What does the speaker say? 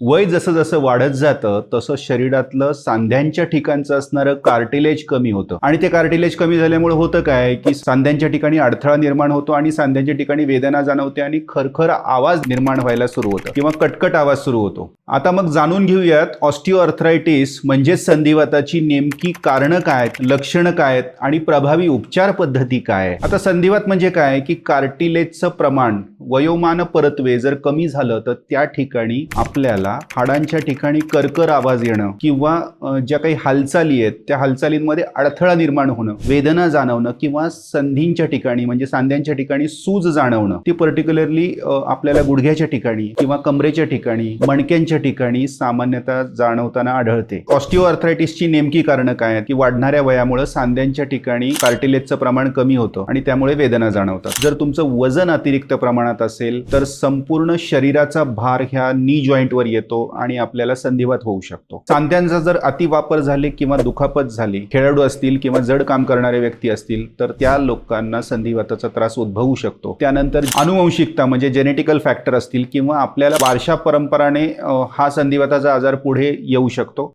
वय जसं जसं वाढत जातं तसं शरीरातलं सांध्यांच्या ठिकाणचं असणारं कार्टिलेज कमी होतं. आणि ते कार्टिलेज कमी झाल्यामुळे होतं काय? की सांध्यांच्या ठिकाणी अडथळा निर्माण होतो आणि सांध्यांच्या ठिकाणी वेदना जाणवते आणि खरखर आवाज निर्माण व्हायला सुरू होतं किंवा कटकट आवाज सुरू होतो. आता मग जाणून घेऊयात ऑस्टिओआर्थरायटिस म्हणजे संधिवाताची नेमकी कारणं काय आहेत लक्षणं काय आहेत आणि प्रभावी उपचार पद्धती काय आहे आता संधिवात म्हणजे काय? की कार्टिलेजचं प्रमाण वयोमान परत्वे जर कमी झालं तर त्या ठिकाणी आपल्याला हाडांच्या ठिकाणी कर्कर आवाज येणं किंवा ज्या काही हालचाली आहेत त्या हालचालींमध्ये अडथळा निर्माण होणं वेदना जाणवणं किंवा संधींच्या ठिकाणी म्हणजे सांध्यांच्या ठिकाणी सूज जाणवणं ती पर्टिक्युलरली आपल्याला गुडघ्याच्या ठिकाणी किंवा कमरेच्या ठिकाणी मणक्यांच्या ठिकाणी सामान्यतः जाणवताना आढळते. ऑस्टिओआर्थरायटिसची नेमकी कारणं काय आहेत? की वाढणाऱ्या वयामुळे सांध्यांच्या ठिकाणी कार्टिलेजचं प्रमाण कमी होतं आणि त्यामुळे वेदना जाणवतात. जर तुमचं वजन अतिरिक्त प्रमाणात असेल तर संपूर्ण शरीराचा भार ह्या नी जॉईंटवर येतो आणि आपल्याला संधिवात होऊ शकतो. सांध्यांचा जर अतिवापर झाले किंवा दुखापत झाली खेळाडू असतील किंवा जड काम करणारे व्यक्ती असतील तर त्या लोकांना संधिवाताचा त्रास उद्भवू शकतो. त्यानंतर अनुवंशिकता म्हणजे जेनेटिकल फॅक्टर असतील किंवा आपल्याला वारशा परंपराने हा संधिवाताचा आजार पुढे येऊ शकतो.